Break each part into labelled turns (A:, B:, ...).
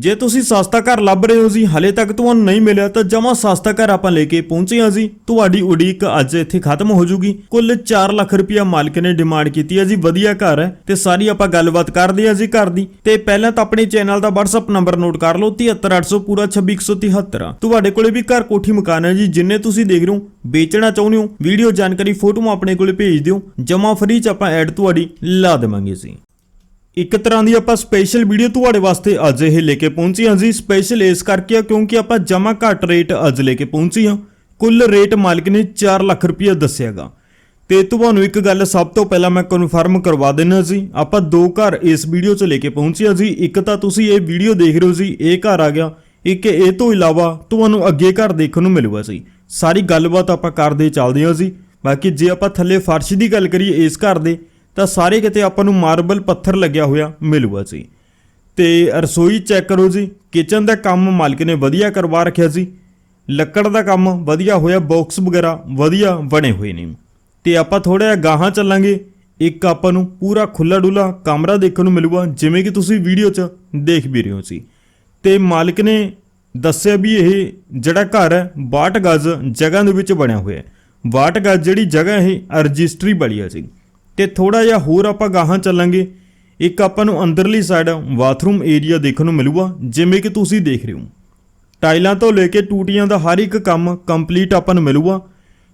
A: ਜੇ ਤੁਸੀਂ ਸਸਤਾ ਘਰ ਲੱਭ ਰਹੇ ਹੋ ਜੀ, ਹਲੇ ਤੱਕ ਤੁਹਾਨੂੰ ਨਹੀਂ ਮਿਲਿਆ, ਤਾਂ ਜਮਾ ਸਸਤਾ ਘਰ ਆਪਾਂ ਲੈ ਕੇ ਪਹੁੰਚੇ ਹਾਂ ਜੀ। ਤੁਹਾਡੀ ਉਡੀਕ ਅੱਜ ਇੱਥੇ ਖਤਮ ਹੋ ਜੂਗੀ। ਕੁੱਲ 4 ਲੱਖ ਰੁਪਇਆ ਮਾਲਕ ਨੇ ਡਿਮਾਂਡ ਕੀਤੀ ਹੈ ਜੀ, ਵਧੀਆ ਘਰ ਹੈ ਤੇ ਸਾਰੀ ਆਪਾਂ ਗੱਲਬਾਤ ਕਰਦੇ ਹਾਂ ਜੀ ਘਰ ਦੀ। ਤੇ ਪਹਿਲਾਂ ਤਾਂ ਆਪਣੇ ਚੈਨਲ ਦਾ WhatsApp ਨੰਬਰ ਨੋਟ ਕਰ ਲਓ 73800 ਪੂਰਾ 26173 ਤੁਹਾਡੇ ਕੋਲੇ ਵੀ ਘਰ ਕੋਠੀ ਮਕਾਨ ਹੈ ਜੀ, ਜਿੰਨੇ ਤੁਸੀਂ ਦੇਖ ਰਹੇ ਹੋ, ਵੇਚਣਾ ਚਾਹੁੰਦੇ ਹੋ, ਵੀਡੀਓ ਜਾਣਕਾਰੀ ਫੋਟੋਆਂ ਆਪਣੇ ਕੋਲੇ ਭੇਜ ਦਿਓ। ਜਮਾ ਫਰੀ ਚ ਆਪਾਂ ਐਡ ਤੁਹਾਡੀ ਲਾ ਦੇਵਾਂਗੇ ਜੀ। ਇੱਕ ਤਰ੍ਹਾਂ ਦੀ ਆਪਾਂ ਸਪੈਸ਼ਲ ਵੀਡੀਓ ਤੁਹਾਡੇ ਵਾਸਤੇ ਅੱਜ ਇਹ ਲੈ ਕੇ ਪਹੁੰਚੇ ਹਾਂ ਜੀ। ਸਪੈਸ਼ਲ ਇਸ ਕਰਕੇ ਆ ਕਿਉਂਕਿ ਆਪਾਂ ਜਮਾ ਘੱਟ ਰੇਟ ਅੱਜ ਲੈ ਕੇ ਪਹੁੰਚੀ ਹਾਂ। ਕੁੱਲ ਰੇਟ ਮਾਲਕ ਨੇ 4 ਲੱਖ ਰੁਪਏ ਦੱਸਿਆਗਾ ਤੇ ਤੁਹਾਨੂੰ ਇੱਕ ਗੱਲ ਸਭ ਤੋਂ ਪਹਿਲਾਂ ਮੈਂ ਕਨਫਰਮ ਕਰਵਾ ਦਿੰਨਾ ਜੀ। ਆਪਾਂ ਦੋ ਘਰ ਇਸ ਵੀਡੀਓ 'ਚ ਲੈ ਕੇ ਪਹੁੰਚੇ ਹਾਂ ਜੀ। ਇੱਕ ਤਾਂ ਤੁਸੀਂ ਇਹ ਵੀਡੀਓ ਦੇਖ ਰਹੇ ਹੋ ਜੀ, ਇਹ ਘਰ ਆ ਗਿਆ। ਇੱਕ ਇਹ ਤੋਂ ਇਲਾਵਾ ਤੁਹਾਨੂੰ ਅੱਗੇ ਘਰ ਦੇਖਣ ਨੂੰ ਮਿਲੂਗਾ ਜੀ। ਸਾਰੀ ਗੱਲਬਾਤ ਆਪਾਂ ਕਰਦੇ ਚੱਲਦੇ ਹਾਂ ਜੀ। ਬਾਕੀ ਜੇ ਆਪਾਂ ਥੱਲੇ ਫਰਸ਼ ਦੀ ਗੱਲ ਕਰੀਏ ਇਸ ਘਰ ਦੇ ਤਾਂ ਸਾਰੇ ਕਿਤੇ ਆਪਾਂ ਨੂੰ ਮਾਰਬਲ ਪੱਥਰ ਲੱਗਿਆ ਹੋਇਆ ਮਿਲੂਗਾ ਜੀ। ਤੇ ਰਸੋਈ ਚੈੱਕ ਕਰੋ ਜੀ ਕਿਚਨ ਦਾ ਕੰਮ ਮਾਲਕ ਨੇ ਵਧੀਆ ਕਰਵਾ ਰੱਖਿਆ ਸੀ ਲੱਕੜ ਦਾ ਕੰਮ ਵਧੀਆ ਹੋਇਆ ਬਾਕਸ ਵਗੈਰਾ ਵਧੀਆ ਬਣੇ ਹੋਏ ਨੇ। ਤੇ ਆਪਾਂ ਥੋੜਾ ਜਿਹਾ ਗਾਹਾਂ ਚੱਲਾਂਗੇ। ਇੱਕ ਆਪਾਂ ਨੂੰ ਪੂਰਾ ਖੁੱਲਾ ਡੁੱਲਾ ਕਮਰਾ ਦੇਖਣ ਨੂੰ ਮਿਲੂਗਾ, ਜਿਵੇਂ ਕਿ ਤੁਸੀਂ ਵੀਡੀਓ 'ਚ ਦੇਖ ਵੀ ਰਹੇ ਹੋ ਸੀ ਤੇ ਮਾਲਕ ਨੇ ਦੱਸਿਆ ਵੀ ਇਹ ਜਿਹੜਾ ਘਰ ਹੈ 62 ਗਜ਼ ਜਗ੍ਹਾ ਦੇ ਵਿੱਚ ਬਣਿਆ ਹੋਇਆ ਹੈ। 62 ਗਜ਼ ਜਿਹੜੀ ਜਗ੍ਹਾ ਇਹ ਰਜਿਸਟਰੀ ਵਾਲੀ ਹੈ ਜੀ। ਤੇ ਥੋੜਾ ਜਿਹਾ ਹੋਰ ਆਪਾਂ ਗਾਹਾਂ ਚੱਲਾਂਗੇ। ਇੱਕ ਆਪਾਂ ਨੂੰ ਅੰਦਰਲੀ ਸਾਈਡ ਬਾਥਰੂਮ ਏਰੀਆ ਦੇਖਣ ਨੂੰ ਮਿਲੂਗਾ, ਜਿਵੇਂ ਕਿ ਤੁਸੀਂ ਦੇਖ ਰਹੇ ਹੋ। ਟਾਈਲਾਂ ਤੋਂ ਲੈ ਕੇ ਟੂਟੀਆਂ ਦਾ ਹਰ ਇੱਕ ਕੰਮ ਕੰਪਲੀਟ ਆਪਾਂ ਨੂੰ ਮਿਲੂਗਾ।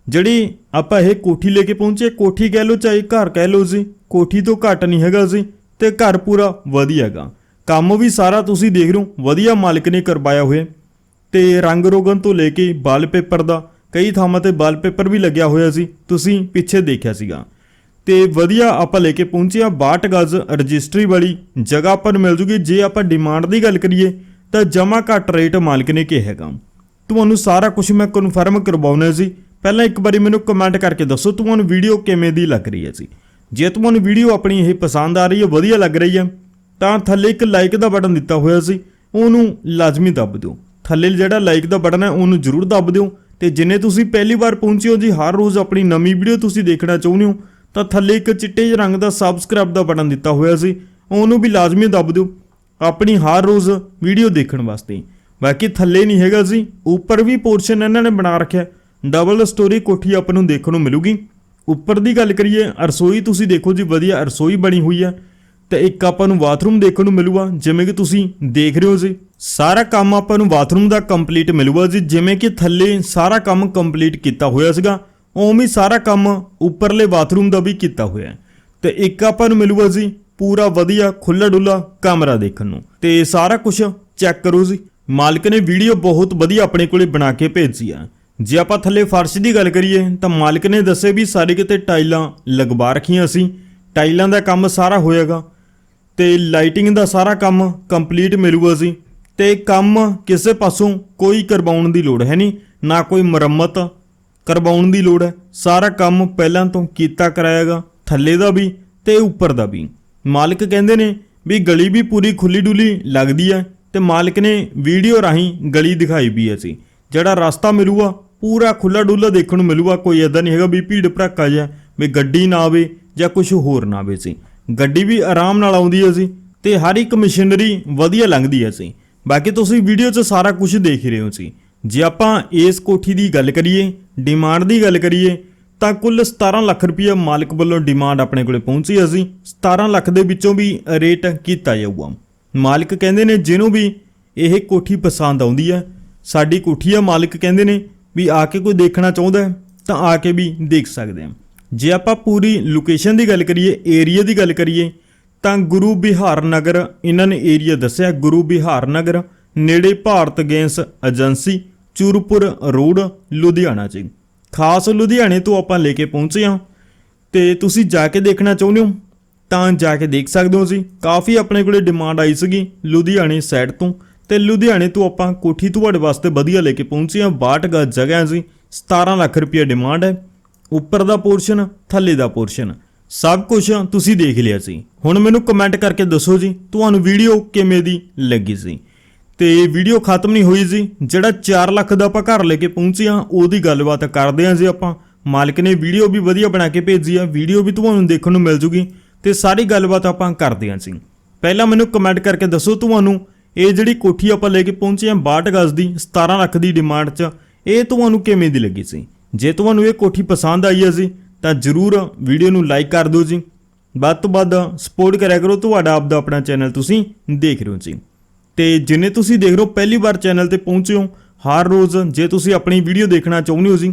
A: ਜਿਹੜੀ ਆਪਾਂ ਇਹ ਕੋਠੀ ਲੈ ਕੇ ਪਹੁੰਚੇ, ਕੋਠੀ ਕਹਿ ਲਓ ਚਾਹੇ ਘਰ ਕਹਿ ਲਓ ਜੀ, ਕੋਠੀ ਤੋਂ ਘੱਟ ਨਹੀਂ ਹੈਗਾ ਜੀ, ਤੇ ਘਰ ਪੂਰਾ ਵਧੀਆ ਹੈਗਾ। ਕੰਮ ਵੀ ਸਾਰਾ ਤੁਸੀਂ ਦੇਖ ਰਹੇ ਹੋ, ਵਧੀਆ ਮਾਲਕ ਨੇ ਕਰਵਾਇਆ ਹੋਇਆ। ਤੇ ਰੰਗ ਰੋਗਨ ਤੋਂ ਲੈ ਕੇ ਵਾਲਪੇਪਰ ਦਾ, ਕਈ ਥਾਵਾਂ ਤੇ ਵਾਲਪੇਪਰ ਵੀ ਲੱਗਿਆ ਹੋਇਆ ਸੀ ਤੁਸੀਂ ਪਿੱਛੇ ਦੇਖਿਆ ਸੀਗਾ। ਤੇ ਵਧੀਆ ਆਪਾਂ ਲੈ ਕੇ ਪਹੁੰਚੇ ਆ 62 ਗਜ਼ ਰਜਿਸਟਰੀ ਵਾਲੀ ਜਗ੍ਹਾ ਆਪਾਂ ਨੂੰ ਮਿਲ ਜੂਗੀ। ਜੇ ਆਪਾਂ ਡਿਮਾਂਡ ਦੀ ਗੱਲ ਕਰੀਏ, ਤਾਂ ਜਮਾ ਘੱਟ ਰੇਟ ਮਾਲਕ ਨੇ ਕਿਹਾ ਹੈਗਾ। ਤੁਹਾਨੂੰ ਸਾਰਾ ਕੁਝ ਮੈਂ ਕਨਫਰਮ ਕਰਵਾਉਣਾ ਸੀ। ਪਹਿਲਾਂ ਇੱਕ ਵਾਰੀ ਮੈਨੂੰ ਕਮੈਂਟ ਕਰਕੇ ਦੱਸੋ, ਤੁਹਾਨੂੰ ਵੀਡੀਓ ਕਿਵੇਂ ਦੀ ਲੱਗ ਰਹੀ ਹੈ ਜੀ? ਜੇ ਤੁਹਾਨੂੰ ਵੀਡੀਓ ਆਪਣੀ ਇਹ ਪਸੰਦ ਆ ਰਹੀ ਹੈ, ਵਧੀਆ ਲੱਗ ਰਹੀ ਹੈ, ਤਾਂ ਥੱਲੇ ਇੱਕ ਲਾਈਕ ਦਾ ਬਟਨ ਦਿੱਤਾ ਹੋਇਆ ਸੀ, ਉਹਨੂੰ ਲਾਜ਼ਮੀ ਦੱਬ ਦਿਓ। ਥੱਲੇ ਜਿਹੜਾ ਲਾਈਕ ਦਾ ਬਟਨ ਹੈ, ਉਹਨੂੰ ਜ਼ਰੂਰ ਦੱਬ ਦਿਓ। ਤੇ ਜਿੰਨੇ ਤੁਸੀਂ ਪਹਿਲੀ ਵਾਰ ਪਹੁੰਚੇ ਹੋ ਜੀ, ਹਰ ਰੋਜ਼ ਆਪਣੀ ਨਵੀਂ ਵੀਡੀਓ ਤੁਸੀਂ ਦੇਖਣਾ ਚਾਹੁੰਦੇ ਹੋ ਤਾਂ ਥੱਲੇ ਇੱਕ ਚਿੱਟੇ ਜਿਹੇ ਰੰਗ ਦਾ ਸਬਸਕ੍ਰਾਈਬ ਦਾ ਬਟਨ ਦਿੱਤਾ ਹੋਇਆ ਸੀ। ਉਹਨੂੰ ਵੀ ਲਾਜ਼ਮੀ ਦੱਬ ਦਿਓ। ਆਪਣੀ ਹਰ ਰੋਜ਼ ਵੀਡੀਓ ਦੇਖਣ ਵਾਸਤੇ। ਬਾਕੀ ਥੱਲੇ ਨਹੀਂ ਹੈਗਾ ਜੀ ਉੱਪਰ ਵੀ ਪੋਰਸ਼ਨ ਇਹਨਾਂ ਨੇ ਬਣਾ ਰੱਖਿਆ। ਡਬਲ ਸਟੋਰੀ ਕੋਠੀ ਆਪਾਂ ਨੂੰ ਦੇਖਣ ਨੂੰ ਮਿਲੂਗੀ। ਉੱਪਰ ਦੀ ਗੱਲ ਕਰੀਏ, ਰਸੋਈ ਤੁਸੀਂ ਦੇਖੋ ਜੀ, ਵਧੀਆ ਰਸੋਈ ਬਣੀ ਹੋਈ ਹੈ ਤੇ ਇੱਕ ਆਪਾਂ ਨੂੰ ਬਾਥਰੂਮ ਦੇਖਣ ਨੂੰ ਮਿਲੂਗਾ, ਜਿਵੇਂ ਕਿ ਤੁਸੀਂ ਦੇਖ ਰਹੇ ਹੋ ਜੀ। ਸਾਰਾ ਕੰਮ ਆਪਾਂ ਨੂੰ ਬਾਥਰੂਮ ਦਾ ਕੰਪਲੀਟ ਮਿਲੂਗਾ ਜੀ, ਜਿਵੇਂ ਕਿ ਥੱਲੇ ਸਾਰਾ ਕੰਮ ਕੰਪਲੀਟ ਕੀਤਾ ਹੋਇਆ ਸੀਗਾ। ਉਵੇਂ ਸਾਰਾ ਕੰਮ ਉੱਪਰਲੇ ਬਾਥਰੂਮ ਦਾ ਵੀ ਕੀਤਾ ਹੋਇਆ ਹੈ। ਤੇ ਇੱਕ ਆਪਾਂ ਨੂੰ ਮਿਲੂਗਾ ਜੀ ਪੂਰਾ ਵਧੀਆ ਖੁੱਲਾ ਡੁੱਲਾ ਕਮਰਾ ਦੇਖਣ ਨੂੰ। ਤੇ ਸਾਰਾ ਕੁਝ ਚੈੱਕ ਕਰੋ ਜੀ। ਮਾਲਕ ਨੇ ਵੀਡੀਓ ਬਹੁਤ ਵਧੀਆ ਆਪਣੇ ਕੋਲੇ ਬਣਾ ਕੇ ਭੇਜੀ ਆ। ਜੇ ਆਪਾਂ ਥੱਲੇ ਫਰਸ਼ ਦੀ ਗੱਲ ਕਰੀਏ ਤਾਂ ਮਾਲਕ ਨੇ ਦੱਸੇ ਵੀ ਸਾਰੇ ਕਿਤੇ ਟਾਈਲਾਂ ਲਗਵਾ ਰੱਖੀਆਂ ਸੀ। ਟਾਈਲਾਂ ਦਾ ਕੰਮ ਸਾਰਾ ਹੋਏਗਾ ਤੇ ਲਾਈਟਿੰਗ ਦਾ ਸਾਰਾ ਕੰਮ ਕੰਪਲੀਟ ਮਿਲੂਗਾ ਸੀ ਤੇ ਕੰਮ ਕਿਸੇ ਪਾਸੋਂ ਕੋਈ ਕਰਵਾਉਣ ਦੀ ਲੋੜ ਹੈ ਨਹੀਂ। ਨਾ ਕੋਈ ਮੁਰੰਮਤ ਕਰਵਾਉਣ ਦੀ ਲੋੜ ਹੈ। ਸਾਰਾ ਕੰਮ ਪਹਿਲਾਂ ਤੋਂ ਕੀਤਾ ਕਰਾਏਗਾ ਥੱਲੇ ਦਾ ਵੀ ਤੇ ਉੱਪਰ ਦਾ ਵੀ। ਮਾਲਕ ਕਹਿੰਦੇ ਨੇ ਵੀ ਗਲੀ ਵੀ ਪੂਰੀ ਖੁੱਲੀ ਡੁੱਲੀ ਲੱਗਦੀ ਹੈ ਤੇ ਮਾਲਕ ਨੇ ਵੀਡੀਓ ਰਾਹੀਂ ਗਲੀ ਦਿਖਾਈ ਵੀ ਹੈ ਸੀ। ਜਿਹੜਾ ਰਸਤਾ ਮਿਲੂਗਾ, ਪੂਰਾ ਖੁੱਲਾ ਡੁੱਲਾ ਦੇਖਣ ਨੂੰ ਮਿਲੂਗਾ। ਕੋਈ ਐਦਾਂ ਨਹੀਂ ਹੈਗਾ ਵੀ ਭੀੜ ਭੜੱਕਾ ਜਿਹਾ, ਵੀ ਗੱਡੀ ਨਾ ਆਵੇ ਜਾਂ ਕੁਝ ਹੋਰ ਨਾ ਆਵੇ ਸੀ। ਗੱਡੀ ਵੀ ਆਰਾਮ ਨਾਲ ਆਉਂਦੀ ਹੈ ਸੀ ਤੇ ਹਰ ਇੱਕ ਮਸ਼ੀਨਰੀ ਵਧੀਆ ਲੰਘਦੀ ਹੈ ਸੀ। ਬਾਕੀ ਤੁਸੀਂ ਵੀਡੀਓ 'ਚ ਸਾਰਾ ਕੁਝ ਦੇਖ ਰਹੇ ਹੋ ਸੀ। ਜੇ ਆਪਾਂ ਇਸ ਕੋਠੀ ਦੀ ਗੱਲ ਕਰੀਏ ਡਿਮਾਂਡ ਦੀ ਗੱਲ ਕਰੀਏ, ਤਾਂ ਕੁੱਲ 17 ਲੱਖ ਰੁਪਏ ਮਾਲਕ ਵੱਲੋਂ ਡਿਮਾਂਡ ਆਪਣੇ ਕੋਲੇ ਪਹੁੰਚੀ ਅਸੀਂ 17 ਲੱਖ ਦੇ ਵਿੱਚੋਂ ਵੀ ਰੇਟ ਕੀਤਾ ਜਾਊਗਾ। ਮਾਲਕ ਕਹਿੰਦੇ ਨੇ ਜਿਹਨੂੰ ਵੀ ਇਹ ਕੋਠੀ ਪਸੰਦ ਆਉਂਦੀ ਹੈ ਸਾਡੀ ਕੋਠੀ ਆ, ਮਾਲਕ ਕਹਿੰਦੇ ਨੇ ਵੀ ਆ ਕੇ ਕੋਈ ਦੇਖਣਾ ਚਾਹੁੰਦਾ ਤਾਂ ਆ ਕੇ ਵੀ ਦੇਖ ਸਕਦੇ ਆ ਜੇ ਆਪਾਂ ਪੂਰੀ ਲੋਕੇਸ਼ਨ ਦੀ ਗੱਲ ਕਰੀਏ ਏਰੀਆ ਦੀ ਗੱਲ ਕਰੀਏ, ਤਾਂ ਗੁਰੂ ਬਿਹਾਰ ਨਗਰ, ਇਹਨਾਂ ਨੇ ਏਰੀਆ ਦੱਸਿਆ, ਗੁਰੂ ਬਿਹਾਰ ਨਗਰ, ਨੇੜੇ Bharat gas agency Churpur road, Ludhiana ਚ। ਖਾਸ ਲੁਧਿਆਣੇ ਤੋਂ ਆਪਾਂ ਲੈ ਕੇ ਪਹੁੰਚੇ ਹਾਂ। ਤੇ ਤੁਸੀਂ ਜਾ ਕੇ ਦੇਖਣਾ ਚਾਹੁੰਦੇ ਹੋ, ਤਾਂ ਜਾ ਕੇ ਦੇਖ ਸਕਦੇ ਹੋ ਜੀ। ਕਾਫੀ ਆਪਣੇ ਕੋਲੇ ਡਿਮਾਂਡ ਆਈ ਸੀਗੀ ਲੁਧਿਆਣੇ ਸਾਈਡ ਤੋਂ। ਤੇ ਲੁਧਿਆਣੇ ਤੋਂ ਆਪਾਂ ਕੋਠੀ ਤੁਹਾਡੇ ਵਾਸਤੇ ਵਧੀਆ ਲੈ ਕੇ ਪਹੁੰਚੇ ਹਾਂ। 62 ਗਜ਼ ਜਗ੍ਹਾ ਜੀ 17 ਲੱਖ ਰੁਪਏ ਡਿਮਾਂਡ ਹੈ। ਉੱਪਰ ਦਾ ਪੋਰਸ਼ਨ ਥੱਲੇ ਦਾ ਪੋਰਸ਼ਨ ਸਭ ਕੁਝ ਤੁਸੀਂ ਦੇਖ ਲਿਆ ਸੀ। ਹੁਣ ਮੈਨੂੰ ਕਮੈਂਟ ਕਰਕੇ ਦੱਸੋ ਜੀ, ਤੁਹਾਨੂੰ ਵੀਡੀਓ ਕਿਵੇਂ ਦੀ ਲੱਗੀ ਸੀ? ਤੇ ਵੀਡੀਓ ਖਤਮ ਨਹੀਂ ਹੋਈ ਜੀ। ਜਿਹੜਾ 4 ਲੱਖ ਦਾ ਆਪਾਂ ਘਰ ਲੈ ਕੇ ਪਹੁੰਚੇ ਹਾਂ, ਉਹਦੀ ਗੱਲਬਾਤ ਕਰਦੇ ਹਾਂ ਜੀ ਆਪਾਂ। ਮਾਲਕ ਨੇ ਵੀਡੀਓ ਵੀ ਵਧੀਆ ਬਣਾ ਕੇ ਭੇਜੀ ਆ, ਵੀਡੀਓ ਵੀ ਤੁਹਾਨੂੰ ਦੇਖਣ ਨੂੰ ਮਿਲ ਜੂਗੀ ਤੇ ਸਾਰੀ ਗੱਲਬਾਤ ਆਪਾਂ ਕਰਦੇ ਹਾਂ ਜੀ। ਪਹਿਲਾਂ ਮੈਨੂੰ ਕਮੈਂਟ ਕਰਕੇ ਦੱਸੋ ਤੁਹਾਨੂੰ, ਇਹ ਜਿਹੜੀ ਕੋਠੀ ਆਪਾਂ ਲੈ ਕੇ ਪਹੁੰਚੇ ਹਾਂ 62 ਗਜ਼ ਦੀ 17 ਲੱਖ ਦੀ ਡਿਮਾਂਡ 'ਚ, ਇਹ ਤੁਹਾਨੂੰ ਕਿਵੇਂ ਦੀ ਲੱਗੀ ਸੀ? ਜੇ ਤੁਹਾਨੂੰ ਇਹ ਕੋਠੀ ਪਸੰਦ ਆਈ ਹੈ ਜੀ, ਤਾਂ ਜਰੂਰ ਵੀਡੀਓ ਨੂੰ ਲਾਈਕ ਕਰ ਦਿਓ ਜੀ। ਵੱਧ ਤੋਂ ਵੱਧ ਸਪੋਰਟ ਕਰਿਆ ਕਰੋ, ਤੁਹਾਡਾ ਆਪਦਾ ਆਪਣਾ ਚੈਨਲ ਤੁਸੀਂ ਦੇਖ ਰਹੇ ਹੋ ਜੀ। ਤੇ ਜਿੰਨੇ ਤੁਸੀਂ ਦੇਖ ਰਹੇ ਹੋ ਪਹਿਲੀ ਵਾਰ ਚੈਨਲ ਤੇ ਪਹੁੰਚੇ ਹੋ, ਹਰ ਰੋਜ਼ ਜੇ ਤੁਸੀਂ ਆਪਣੀ ਵੀਡੀਓ ਦੇਖਣਾ ਚਾਹੁੰਦੇ ਹੋ ਜੀ,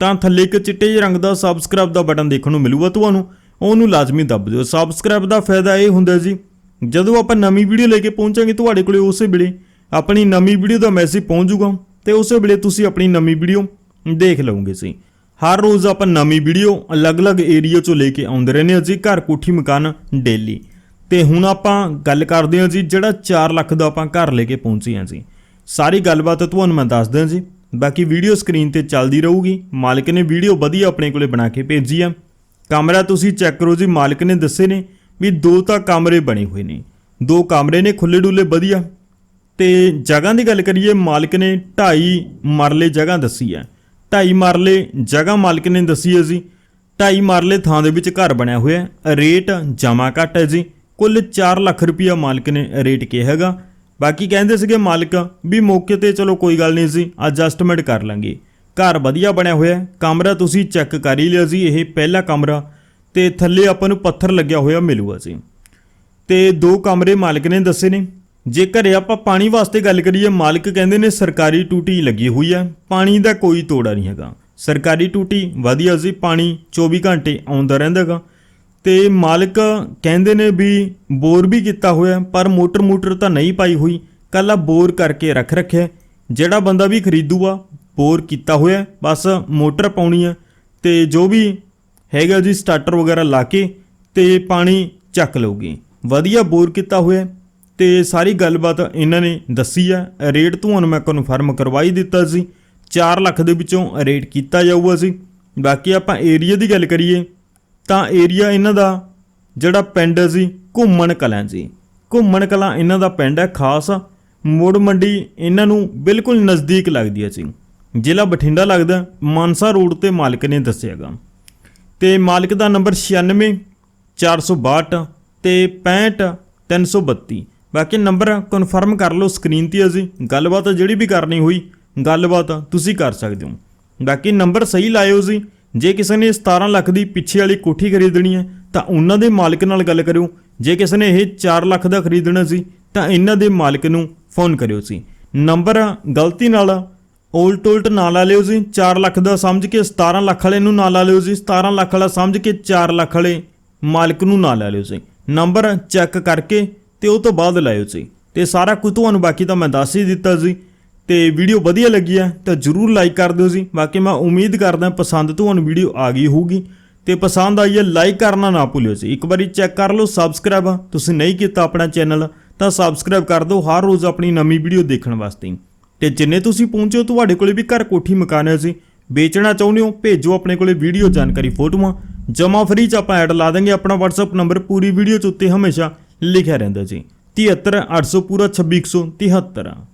A: ਤਾਂ ਥੱਲੇ ਇੱਕ ਚਿੱਟੇ ਜਿਹੇ ਰੰਗ ਦਾ ਸਬਸਕ੍ਰਾਈਬ ਦਾ ਬਟਨ ਦੇਖਣ ਨੂੰ ਮਿਲੂਗਾ ਤੁਹਾਨੂੰ, ਉਹਨੂੰ ਲਾਜ਼ਮੀ ਦੱਬ ਦਿਓ। ਸਬਸਕ੍ਰਾਈਬ ਦਾ ਫਾਇਦਾ ਇਹ ਹੁੰਦਾ ਜੀ, ਜਦੋਂ ਆਪਾਂ ਨਵੀਂ ਵੀਡੀਓ ਲੈ ਕੇ ਪਹੁੰਚਾਂਗੇ ਤੁਹਾਡੇ ਕੋਲੇ ਉਸੇ ਵੇਲੇ ਆਪਣੀ ਨਵੀਂ ਵੀਡੀਓ ਦਾ ਮੈਸੇਜ ਪਹੁੰਚ ਜਾਊਗਾ, ਤੇ ਉਸੇ ਵੇਲੇ ਤੁਸੀਂ ਆਪਣੀ ਨਵੀਂ ਵੀਡੀਓ ਦੇਖ ਲਓਗੇ ਸੀ ਹਰ ਰੋਜ਼ ਆਪਾਂ ਨਵੀਂ ਵੀਡੀਓ ਅਲੱਗ-ਅਲੱਗ ਏਰੀਆ ਚੋਂ ਲੈ ਕੇ ਆਉਂਦੇ ਰਹਿੰਦੇ ਹਾਂ ਜੀ, ਘਰ ਕੋਠੀ ਮਕਾਨ ਡੇਲੀ ਤੇ ਹੁਣ ਆਪਾਂ ਗੱਲ ਕਰਦੇ ਹਾਂ ਜੀ, ਜਿਹੜਾ 4 ਲੱਖ ਦਾ ਆਪਾਂ ਘਰ ਲੈ ਕੇ ਪਹੁੰਚੇ ਹਾਂ ਜੀ। ਸਾਰੀ ਗੱਲਬਾਤ ਤੁਹਾਨੂੰ ਮੈਂ ਦੱਸ ਦਿਆਂ ਜੀ। ਬਾਕੀ ਵੀਡੀਓ ਸਕਰੀਨ ਤੇ ਚੱਲਦੀ ਰਹੂਗੀ। ਮਾਲਕ ਨੇ ਵੀਡੀਓ ਵਧੀਆ ਆਪਣੇ ਕੋਲੇ ਬਣਾ ਕੇ ਭੇਜੀ ਆ। ਕਮਰਾ ਤੁਸੀਂ ਚੈੱਕ ਕਰੋ ਜੀ, ਮਾਲਕ ਨੇ ਦੱਸੇ ਨੇ ਵੀ ਦੋ ਤਾਂ ਕਮਰੇ ਬਣੇ ਹੋਏ ਨੇ। ਦੋ ਕਮਰੇ ਨੇ ਖੁੱਲੇ ਡੁੱਲੇ ਵਧੀਆ। ਤੇ ਜਗ੍ਹਾ ਦੀ ਗੱਲ ਕਰੀਏ, ਮਾਲਕ ਨੇ 2.5 ਮਰਲੇ ਜਗ੍ਹਾ ਦੱਸੀ ਹੈ 2.5 ਮਰਲੇ ਜਗ੍ਹਾ ਮਾਲਕ ਨੇ ਦੱਸੀ ਹੈ ਜੀ। 2.5 ਮਰਲੇ ਥਾਂ ਦੇ ਵਿੱਚ ਘਰ ਬਣਿਆ ਹੋਇਆ। ਰੇਟ ਜਮਾ ਘੱਟ ਹੈ ਜੀ। ਕੁੱਲ 4 ਲੱਖ ਰੁਪਇਆ ਮਾਲਕ ਨੇ ਰੇਟ ਕਿਹਾ ਹੈਗਾ। ਬਾਕੀ ਕਹਿੰਦੇ ਸੀਗੇ ਮਾਲਕ ਵੀ ਮੌਕੇ ਤੇ ਚਲੋ ਕੋਈ ਗੱਲ ਨਹੀਂ ਸੀ ਐਡਜਸਟਮੈਂਟ ਕਰ ਲਾਂਗੇ। ਘਰ ਵਧੀਆ ਬਣਿਆ ਹੋਇਆ ਕਮਰਾ ਤੁਸੀਂ ਚੈੱਕ ਕਰ ਹੀ ਲਿਆ ਸੀ, ਇਹ ਪਹਿਲਾ ਕਮਰਾ ਤੇ ਥੱਲੇ ਆਪਾਂ ਨੂੰ ਪੱਥਰ ਲੱਗਿਆ ਹੋਇਆ ਮਿਲੂਗਾ ਜੀ ਤੇ ਦੋ ਕਮਰੇ ਮਾਲਕ ਨੇ ਦੱਸੇ ਨੇ। ਜੇ ਘਰੇ ਆਪਾਂ ਪਾਣੀ ਵਾਸਤੇ ਗੱਲ ਕਰੀਏ, ਮਾਲਕ ਕਹਿੰਦੇ ਨੇ ਸਰਕਾਰੀ ਟੂਟੀ ਲੱਗੀ ਹੋਈ ਹੈ, ਪਾਣੀ ਦਾ ਕੋਈ ਤੋੜਾ ਨਹੀਂ ਹੈਗਾ। ਸਰਕਾਰੀ ਟੂਟੀ, ਵਧੀਆ ਸੀ, ਪਾਣੀ 24 ਘੰਟੇ ਆਉਂਦਾ ਰਹਿੰਦਾਗਾ ਤੇ ਮਾਲਕ ਕਹਿੰਦੇ ਨੇ ਵੀ ਬੋਰ ਵੀ ਕੀਤਾ ਹੋਇਆ, ਪਰ ਮੋਟਰ ਮੋਟਰ ਤਾਂ ਨਹੀਂ ਪਾਈ ਹੋਈ। ਕੱਲਾ ਬੋਰ ਕਰਕੇ ਰੱਖ ਰੱਖਿਆ। ਜਿਹੜਾ ਬੰਦਾ ਵੀ ਖਰੀਦੂਗਾ, ਬੋਰ ਕੀਤਾ ਹੋਇਆ। ਬਸ ਮੋਟਰ ਪਾਉਣੀ ਆ ਤੇ ਜੋ ਵੀ ਹੈਗਾ ਜੀ ਸਟਾਰਟਰ ਵਗੈਰਾ ਲਾ ਕੇ ਤੇ ਪਾਣੀ ਚੱਕ ਲਊਗੀ। ਵਧੀਆ ਬੋਰ ਕੀਤਾ ਹੋਇਆ ਤੇ ਸਾਰੀ ਗੱਲਬਾਤ ਇਹਨਾਂ ਨੇ ਦੱਸੀ ਆ। ਰੇਟ ਤੁਹਾਨੂੰ ਮੈਂ ਕਨਫਰਮ ਕਰਵਾਈ ਦਿੱਤਾ ਸੀ। 4 ਲੱਖ ਦੇ ਵਿੱਚੋਂ ਰੇਟ ਕੀਤਾ ਜਾਊਗਾ ਸੀ। ਬਾਕੀ ਆਪਾਂ ਏਰੀਆ ਦੀ ਗੱਲ ਕਰੀਏ ਤਾਂ ਏਰੀਆ ਇਹਨਾਂ ਦਾ, ਜਿਹੜਾ ਪਿੰਡ ਹੈ ਜੀ, ਘੁੰਮਣ ਕਲਾਂ ਜੀ। ਘੁੰਮਣ ਕਲਾਂ ਇਹਨਾਂ ਦਾ ਪਿੰਡ ਹੈ, ਖਾਸ ਮੋੜ ਮੰਡੀ ਇਹਨਾਂ ਨੂੰ ਬਿਲਕੁਲ ਨਜ਼ਦੀਕ ਲੱਗਦੀ ਹੈ ਜੀ। ਜ਼ਿਲ੍ਹਾ ਬਠਿੰਡਾ ਲੱਗਦਾ ਮਾਨਸਾ ਰੋਡ ਤੇ ਮਾਲਕ ਨੇ ਦੱਸਿਆਗਾ ਤੇ ਮਾਲਕ ਦਾ ਨੰਬਰ 96 462 ਤੇ 65 332 ਬਾਕੀ ਨੰਬਰ ਕਨਫਰਮ ਕਰ ਲਓ ਸਕਰੀਨ ਤੇ ਅਸੀਂ ਗੱਲਬਾਤ ਜਿਹੜੀ ਵੀ ਕਰਨੀ ਹੋਈ, ਗੱਲਬਾਤ ਤੁਸੀਂ ਕਰ ਸਕਦੇ ਹੋ। ਬਾਕੀ ਨੰਬਰ ਸਹੀ ਲਾਇਓ ਜੀ। ਜੇ ਕਿਸੇ ਨੇ 17 ਲੱਖ ਦੀ ਪਿੱਛੇ ਵਾਲੀ ਕੋਠੀ ਖਰੀਦਣੀ ਹੈ, ਤਾਂ ਉਹਨਾਂ ਦੇ ਮਾਲਕ ਨਾਲ ਗੱਲ ਕਰਿਓ। ਜੇ ਕਿਸੇ ਨੇ ਇਹ 4 ਲੱਖ ਦਾ ਖਰੀਦਣਾ ਸੀ, ਤਾਂ ਇਹਨਾਂ ਦੇ ਮਾਲਕ ਨੂੰ ਫੋਨ ਕਰਿਓ ਸੀ। ਨੰਬਰ ਗਲਤੀ ਨਾਲ ਉਲਟ ਉਲਟ ਨਾ ਲਾ ਲਿਓ ਜੀ 4 ਲੱਖ ਦਾ ਸਮਝ ਕੇ 17 ਲੱਖ ਵਾਲੇ ਨੂੰ ਨਾ ਲਾ ਲਿਓ ਜੀ 17 ਲੱਖ ਵਾਲਾ ਸਮਝ ਕੇ 4 ਲੱਖ ਵਾਲੇ ਮਾਲਕ ਨੂੰ ਨਾ ਲਾ ਲਿਓ ਜੀ ਨੰਬਰ ਚੈੱਕ ਕਰਕੇ ਤੇ ਉਹ ਤੋਂ ਬਾਅਦ ਲਾਇਓ ਜੀ ਤੇ ਸਾਰਾ ਕੁਝ ਤੁਹਾਨੂੰ ਬਾਕੀ ਤਾਂ ਮੈਂ ਦੱਸ ਹੀ ਦਿੱਤਾ ਜੀ ਤੇ ਵੀਡੀਓ ਵਧੀਆ ਲੱਗੀ ਆ ਤਾਂ ਜਰੂਰ ਲਾਈਕ ਕਰ ਦਿਓ ਜੀ। ਬਾਕੀ ਮੈਂ ਉਮੀਦ ਕਰਦਾ ਪਸੰਦ ਤੁਹਾਨੂੰ ਵੀਡੀਓ ਆ ਗਈ ਹੋਊਗੀ। ਤੇ ਪਸੰਦ ਆਈ ਹੈ ਲਾਈਕ ਕਰਨਾ ਨਾ ਭੁੱਲਿਓ ਜੀ। ਇੱਕ ਵਾਰੀ ਚੈੱਕ ਕਰ ਲਓ ਸਬਸਕ੍ਰਾਈਬ ਤੁਸੀਂ ਨਹੀਂ ਕੀਤਾ ਆਪਣਾ ਚੈਨਲ ਤਾਂ ਸਬਸਕ੍ਰਾਈਬ ਕਰ ਦਿਓ ਹਰ ਰੋਜ਼ ਆਪਣੀ ਨਵੀਂ ਵੀਡੀਓ ਦੇਖਣ ਵਾਸਤੇ। ਤੇ ਜਿੰਨੇ ਤੁਸੀਂ ਪਹੁੰਚੋ ਤੁਹਾਡੇ ਕੋਲੇ ਵੀ ਘਰ ਕੋਠੀ ਮਕਾਨ ਹੈ ਜੀ। ਵੇਚਣਾ ਚਾਹੁੰਦੇ ਹੋ, ਭੇਜੋ ਆਪਣੇ ਕੋਲੇ ਵੀਡੀਓ ਜਾਣਕਾਰੀ ਫੋਟੋਆਂ। ਜਮਾ ਫਰੀ ਚ ਆਪਾਂ ਐਡ ਲਾ ਦਾਂਗੇ, ਆਪਣਾ WhatsApp ਨੰਬਰ ਪੂਰੀ ਵੀਡੀਓ ਚ ਉੱਤੇ ਹਮੇਸ਼ਾ ਲਿਖਿਆ ਰਹਿੰਦਾ ਜੀ। 73800 ਪੂਰਾ 2673